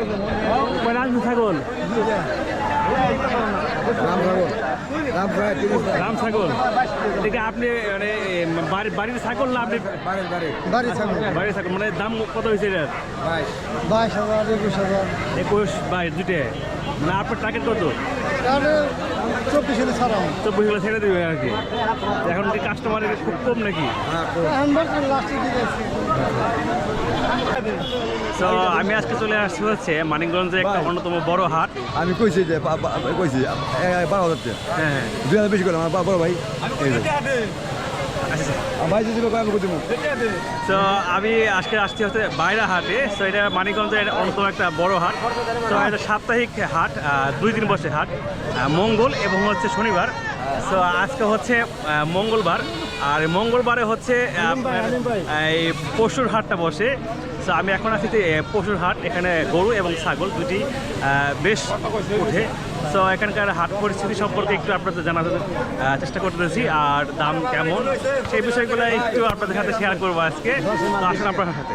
আনছেন ছাগল? রাম ছাগল। এটাকে আপনি মানে বাড়ির ছাগল না আপনি বাড়ির ছাগল। বাড়ির ছাগল মানে দাম কত হয়েছে এটার? বাইশ। হাজার একুশ হাজার। একুশ বাইশ দুটে মানে আপনার টার্গেট কত? চব্বিশ হাজার ছাড়া চব্বিশ ছেড়ে দেবে আর কি। এখন কি কাস্টমারের খুব কম নাকি। তো আমি আজকে চলে আসছি হচ্ছে মানিকগঞ্জে একটা অন্যতম বড় হাট। আমি কইছি যে কইছি বারো হাজার হ্যাঁ হ্যাঁ। দুই হাজার বেশি করলাম আমার বড় ভাই। ভাই যদি আমি তো আমি আজকে আসছি হচ্ছে বাইরা হাটে। তো এটা মানিকগঞ্জের অন্যতম একটা বড় হাট। তো এটা সাপ্তাহিক হাট দুই দিন বসে হাট। মঙ্গল এবং হচ্ছে শনিবার। তো আজকে হচ্ছে মঙ্গলবার। আর মঙ্গলবারে হচ্ছে এই পশুর হাটটা বসে। তো আমি এখন আছি পশুর হাট। এখানে গরু এবং ছাগল দুটি বেশ উঠে। তো এখানকার হাট পরিস্থিতি সম্পর্কে একটু আপনাদের জানাতে চেষ্টা করতেছি, আর দাম কেমন? সেই বিষয়গুলো একটু আপনাদের সাথে শেয়ার করব আজকে। আসুন আপনার সাথে।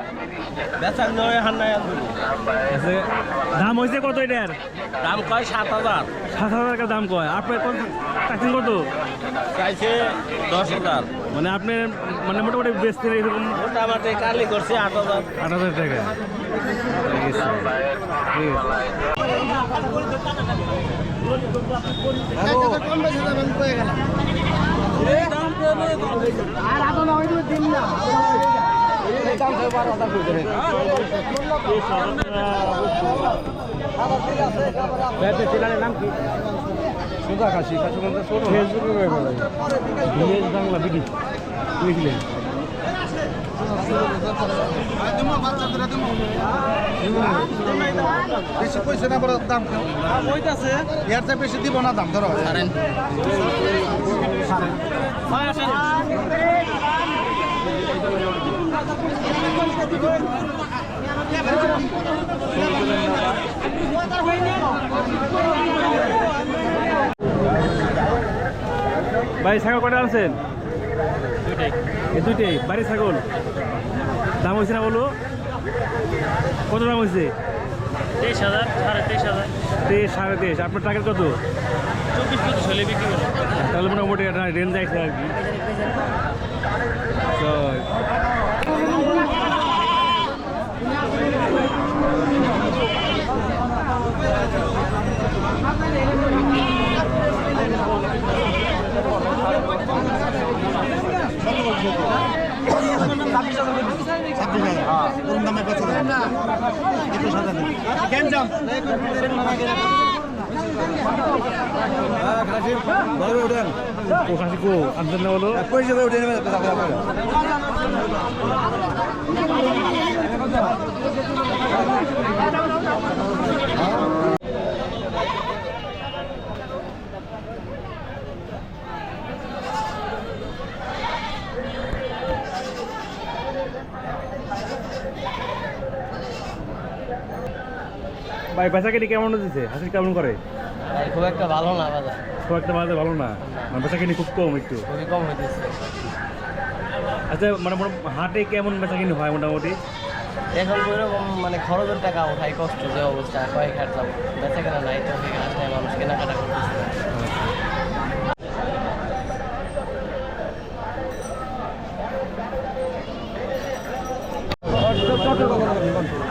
দাম হয়েছে কত এটার? দাম কয়? সাত হাজার। সাত হাজার টাকা দাম কয়? আপনার কত চাচ্ছেন কত চাইছে দশ হাজার। মানে আপনি মানে মোটামুটি বেচতে এরকম? মোটামুটি কালি করছে আট হাজার। আট হাজার টাকা। আর আদৌ না দিন না। বেশি পয়সা না দাম চেয়ে বেশি দিব না দাম ধরো ভাই ছাগল কটা আনছেন? এই দুইটাই বাড়ির ছাগল। দাম হয়েছে না বলো? কত দাম হয়েছে? তেইশ হাজার সাড়ে তেইশ হাজার। তেইশ সাড়ে তেইশ। আপনার টাকার কত? চব্বিশ পঁচিশ হলে বিক্রি করো তাহলে মোটামুটি একটা রেঞ্জ আছে আর কি। তো উঠেন ও খাসি কো আনছেন না বলো পয়সা করে উঠে নেবেন ভাই বেচা কেটে কেমন দিচ্ছে হাসি কেমন করে? খুব একটা ভালো না বাজার খুব একটা বাজার ভালো না? মানে বেচা কিনি খুব কম একটু। খুবই কম হইতেছে। আচ্ছা মানে হাটে কেমন বেচা কিনি হয় মোটামুটি? এখন ওইরকম মানে খরচের টাকা ওঠাই কষ্ট যে অবস্থা কয়েক হাট যাব বেচা কেনা নাই তো সেই মানুষ কেনাকাটা করতেছে ঘুরি না কত তেরো হাজার আট হাজার আট হাজার দেন দেন দেন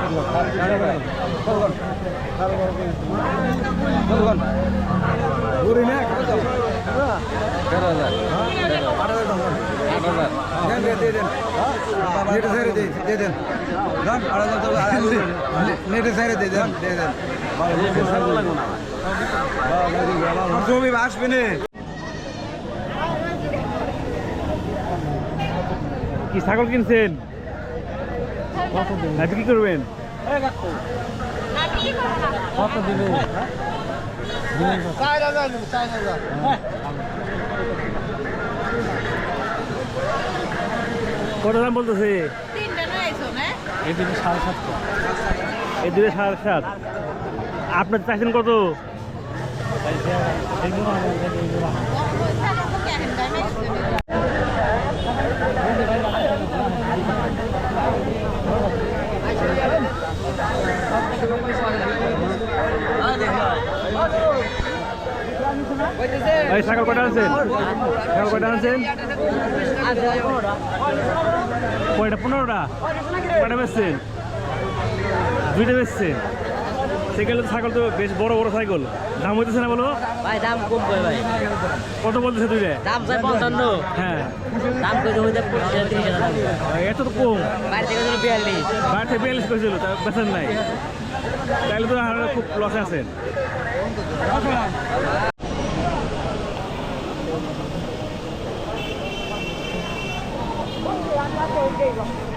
নেটে দিয়ে দেন দিয়ে দেন দিয়ে আসবে না কি ছাগল কিনছেন? না বিক্রি করবেন? কত দিবে? চার হাজার চার হাজার কত দাম বলতেছে এই সাড়ে সাতশো এই দুটো সাড়ে সাত আপনার চাইছেন কত এই ছাগল কটা আনছেন? ছাগল কটা আনছেন? কয়টা? পনেরোটা? কয়টা বেচছেন? দুইটা বেচছেন। সেগুলো ছাগল তো বেশ বড় বড় ছাগল। দাম হইতেছে না বলো? ভাই দাম কম করে ভাই। কত বলতেছে দুইটা? দাম চাই পঞ্চান্ন। হ্যাঁ। দাম করে হইতে এত তো কম। বাইরে থেকে যদি বিয়াল্লিশ। বাড়িতে বিয়াল্লিশ করেছিল তা বেতন নাই। তাহলে তো খুব লসে আছেন। Thank you.